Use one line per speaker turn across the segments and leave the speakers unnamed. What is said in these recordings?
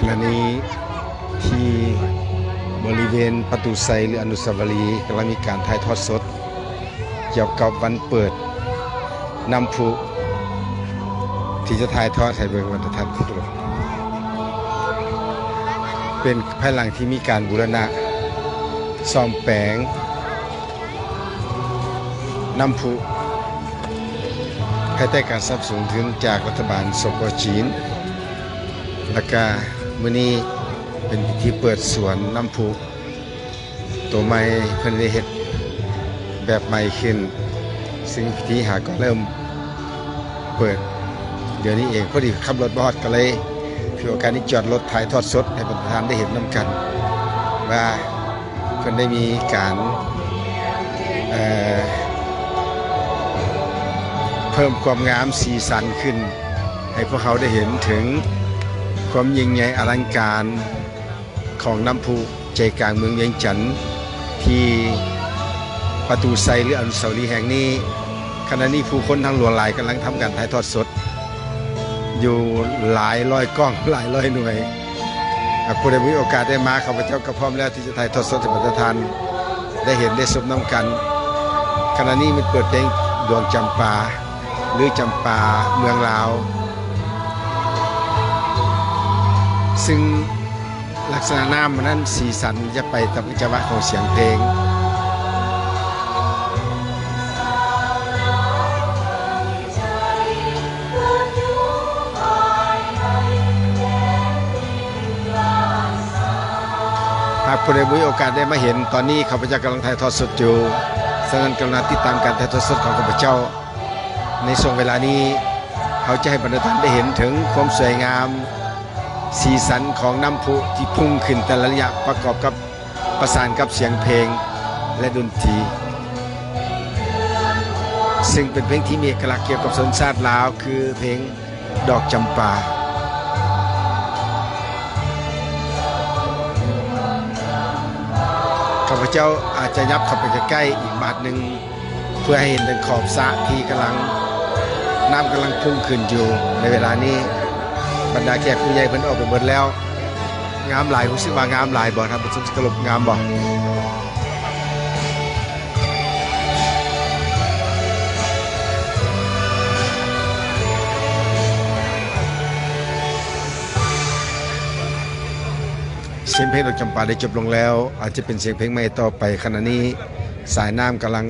ขณะนี้ที่บริเวณประตูไซหรืออนุสาวรีย์กำลังมีการถ่ายทอดสด เกี่ยวกับวันเปิดน้ำพุที่จะถ่ายทอดให้เบิ่งวันทัศน์เป็นภายหลังที่มีการบูรณะซ่อมแปลงน้ำพุภายใต้การสนับสนุนถึงจากรัฐบาลสปจีนแล้วก็ มื้อนี้เป็นพิธีเปิดสวนน้ำพุตัวใหม่เพิ่นได้เฮ็ดแบบใหม่ขึ้น ซึ่งพิธีหาก็เริ่มเปิด เดี๋ยวนี้เองพอดีขับรถบอดก็เลยถือโอกาสนี้จอดรถถ่ายทอดสดให้ประธานได้เห็นน้ำกัน ว่าเพิ่นได้มีการเเพิ่มความงามสีสันขึ้น ให้พวกเขาได้เห็นถึง ความยิ่งใหญ่อลังการของน้ำพุใจกลางเมืองเวียงจันทร์ที่ประตูไซหรืออนุสาวรีย์แห่งนี้ขณะนี้ผู้คนทั้งหลวงหลายกำลังทำการถ่ายทอดสด อยู่หลายร้อยกล้องหลายร้อยหน่วยผู้ใดมีโอกาสได้มาข้าพเจ้าก็พร้อมแล้วที่จะถ่ายทอดสดให้ประธานได้เห็นได้สมน้ำกัน ขณะนี้มันเปิดเพลงดวงจำปาหรือจำปาเมืองลาว ซึ่งลักษณะน้ำมันนั้นสีสันจะไปตามจังหวะของเสียงเพลงหากผู้ใดมีโอกาสได้มาเห็นตอนนี้ข้าพเจ้ากำลังถ่ายทอดสดอยู่ฉะนั้นกำลังติดตามการถ่ายทอดสดของข้าพเจ้า ในช่วงเวลานี้เขาจะให้บรรดาท่านได้เห็นถึงความสวยงาม สีสันของน้ำพุที่พุ่งขึ้นแต่ละระยะประกอบกับประสานกับเสียงเพลงและดนตรี ซึ่งเป็นเพลงที่มีเอกลักษณ์เกี่ยวกับชนชาติลาว คือเพลงดอกจำปาข้าพเจ้าอาจจะยับเข้าไปใกล้ๆอีกบาทหนึ่งเพื่อให้เห็นถึงขอบสระที่กำลังน้ำกำลังพุ่งขึ้นอยู่ในเวลานี้ บรรดาแขกผู้ใหญ่เพิ่นออกไปเบิดแล้ว งามหลายรู้สึกว่างามหลายบ่ครับเป็นสุดสรุปงามบ่เสียงเพลงดอกจำปาได้จบลงแล้ว อาจจะเป็นเสียงเพลงใหม่ต่อไปขณะนี้สายน้ำกำลัง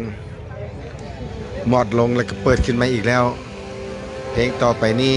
หมอดลงแล้วก็เปิดขึ้นมาอีกแล้ว เพลงต่อไปนี้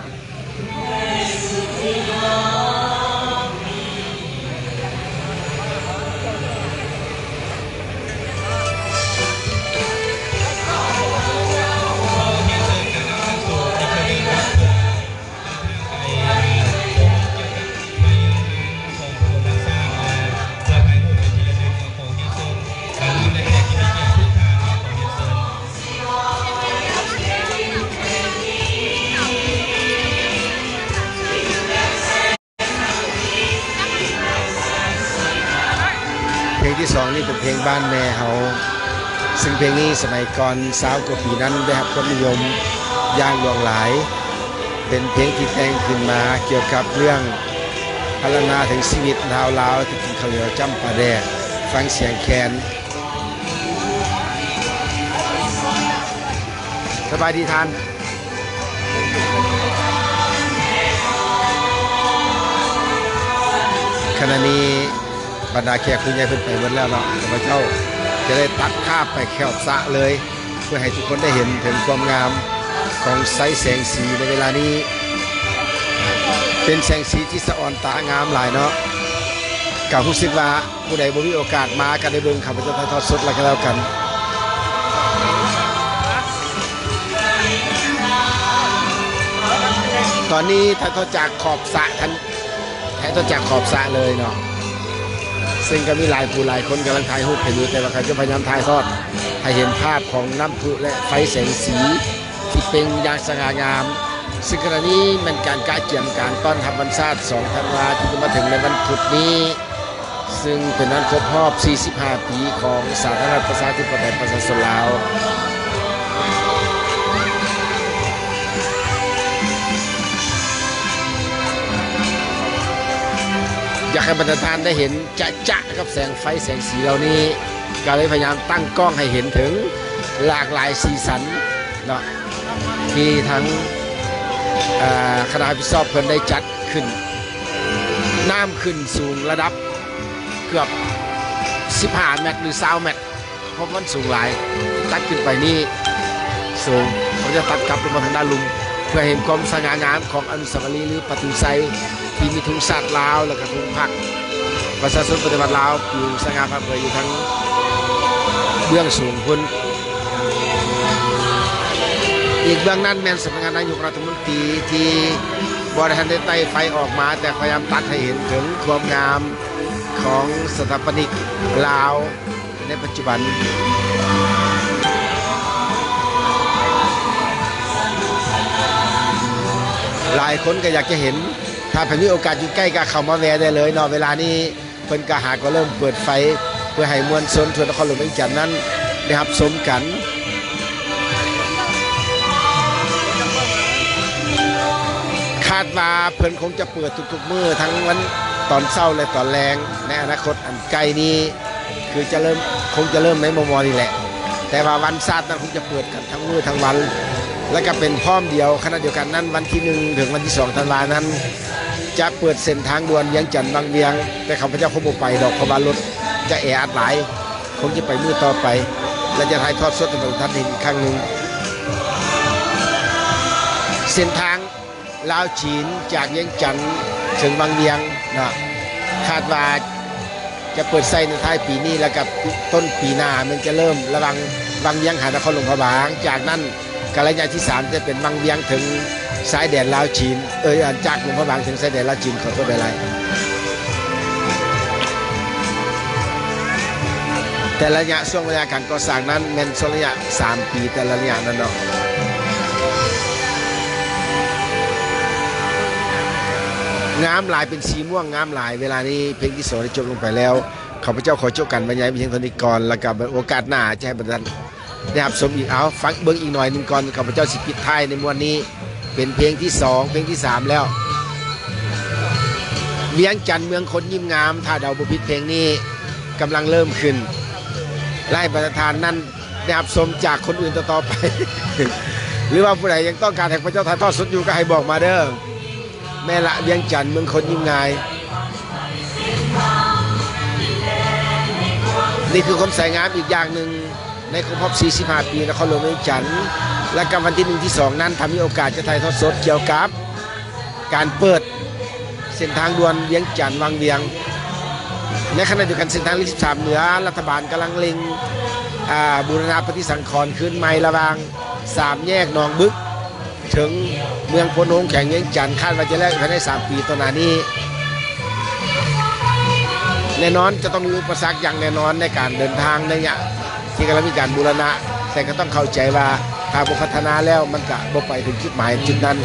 งที่สอง
นี่เป็นเพลง
บ้านแม่เฮาซึ่งเพลงนี้สมัยก่อนสาวกว่าปีนั้นได้รับความนิยมอย่างหลวงหลาย เป็นเพลงที่แต่งขึ้นมาเกี่ยวกับเรื่องพรรณนาถึงชีวิตลาวลาวที่กินข้าวเหนียวจ้ำปลาแดกฟังเสียงแคนสบายดีทานขณะนี้ บรรดาแขกผู้ใหญ่เพิ่นไปหมดแล้วเนาะข้าพเจ้าจะได้ตัดภาพไปแควสะเลย เพื่อให้ทุกคนได้เห็นถึงความงามของไซแสงสีในเวลานี้ เป็นแสงสีที่สะอ่อนตางามหลายเนาะกับผู้สึกว่าผู้ใดบ่มีโอกาสมาก็ได้เบิงข้าพเจ้าถ่ายทอดสดแล้วก็แล้วกันตอนนี้ถ้าเขาจากขอบสะทันถ้าเขาจากขอบสะเลยเนาะ ซึ่งก็มีหลายผู้หลายคนกำลังถ่ายรูปกันอยู่แต่ว่าเขาจะพยายามถ่ายทอดให้เห็นภาพของน้ำพุและไฟแสงสีที่เป็นอย่างสง่างาม ซึ่งขณะนี้มันการกาเกี่ยมการต้อนรับวันชาติ2ธันวาที่จะมาถึงในวันพุธนี้ ซึ่งเป็นวันครบรอบ 45 ปีของสาธารณรัฐประชาธิปไตยประชาชนลาวากให้บรรดาทานได้เห็นจะจะกับแสงไฟแสงสีเหล่านี้ก็เลยพยายามตั้งกล้องให้เห็นถึงหลากหลายสีสันเนาะที่ทั้งอ่อคณะพิซอบเพิ่นได้จัดขึ้น น้ำขึ้นสูงระดับเกือบ 15 เมตรหรือ20เมตรเพราะมันสูงหลาย ตัดขึ้นไปนี่สูงเขาจะตัดกลับลงมาทางด้านลุม เพื่อเห็นความสง่างามของอนุสาวรีย์หรือประตูไซที่มีธงชาติลาวและก็ธงพักประชาชนปฏิบัติลาวปลิวสง่าผ่าเผยอยู่ทั้งเบื้องสูงพุ่นอีกเบื้องนั้นแมนสำนักงานนายกรัฐมนตรีที่บริหารได้ไต่ไฟออกมา แต่พยายามตัดให้เห็นถึงความงามของสถาปนิกลาวในปัจจุบัน หลายคนก็อยากจะเห็น ถ้าเพิ่นมีโอกาสอยู่ใกล้ก็เข้ามาแวะได้เลยเนาะเวลานี้เพิ่นก็หาก็เริ่มเปิดไฟ เพื่อให้มวลชนทั่วนครหลวงเวียงจันทน์นั้นได้รับชมกันคาดว่าเพิ่นคงจะเปิดทุกๆมื้อทั้งวันตอนเช้าและตอนแรงในอนาคตอันใกลนี้คือจะเริ่มคงจะเริ่มในมมนี่แหละ แต่ว่าวันศาสตร์นั้นคงจะเปิดกันทั้งมื้อทั้งวัน และก็เป็นพร้อมเดียวขณะเดียวกันนั้นวันที่หนึ่งถึงวันที่สองธันวานั้น จะเปิดเส้นทางด่วนเวียังจันทน์บางเวียง แต่ข้าพเจ้าคงบ่ไปดอกเพราะว่ารถจะแออัดหลายคงจะไปมือต่อไป และจะถ่ายทอดสดให้ท่านเห็นอีกครั้งหนึ่งเส้นทางลาวจีนจากเวียงจันทน์ถึงบางเวียงนะคาดว่าจะเปิดไส้ในท้ายปีนี้แล้วกับต้นปีหน้ามันจะเริ่มระวัง บางเวียงหานครหลวงพระบาง จากนั้นกระยะที่สามจะเป็นบางเวียงถึงสายแดนลาวจีนเออจากหลวงพระบางถึงสายแดนลาวจีนขอโทษได้ไรแต่ระยะช่วงระยะการก่อสร้างนั้นเป็นช่วงระยะ 3 ปีแต่ละระยะนั้นเนาะงามหลายเป็นสีม่วงงามหลายเวลานี้เพลงที่สองได้จบลงไปแล้ว ข้าพเจ้าขอจบกันบรรยายเพียงเท่านี้ก่อนแล้วกับโอกาสหน้าจะให้บรรดาได้รับชมอีกเอาฟังเบิ้งอีกหน่อยหนึ่งก่อนข้าพเจ้าสิปิดท้ายในมวนนี้ เป็นเพลงที่สองเพลงที่สามแล้ว เวียงจันทน์เมืองคนยิ้มงามถ้าเดาบุพิษเพลงนี้กำลังเริ่มขึ้นไล่ประธานนั้นได้รับชมจากคนอื่นต่อไป หรือว่าผู้ใดยังต้องการให้พระเจ้าถ่ายทอดสดอยู่ก็ให้บอกมาเด้อแม่ละเวียงจันทน์เมืองคนยิ้มงาย นี่คือความสวยงามอีกอย่างหนึ่งในครบรอบ45 ปีนครหลวงเวียงจันทน์และกับวันที่หนึ่งที่สองนั้นทำมีโอกาสจะถ่ายทอดสดเกี่ยวกับ การเปิดเส้นทางด่วนเวียงจันทน์วังเวียง ในขณะเดียวกันเส้นทางลิ13 เหนือ รัฐบาลกำลังเล็งบูรณะปฏิสังขรณ์ขึ้นใหม่ระวางสามแยกหนองบึก ถึงเมืองโพนงแข่งเวียงจันทร์คาดว่าจะแล้วภายใน 3 ปีต่อหน้านี้ แน่นอนจะต้องมีอุปสรรคอย่างแน่นอนในการเดินทางในเนี่ยที่กำลังมีการบูรณะ แต่ก็ต้องเข้าใจว่าถ้าบพัฒนาแล้วมันก็บ่ไปถึงจุดหมายจุดนั้น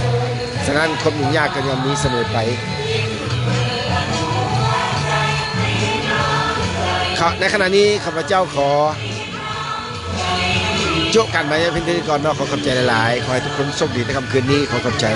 ฉะนั้นความยุ่งยากก็ย่อมมีเสมอไปในขณะนี้ข้าพเจ้าขอโจ๊กกันไปเพียงเท่านี้ก่อนเนาะขอขอบใจหลายๆ ขอให้ทุกคนโชคดีในค่ำคืนนี้ขอขอบใจ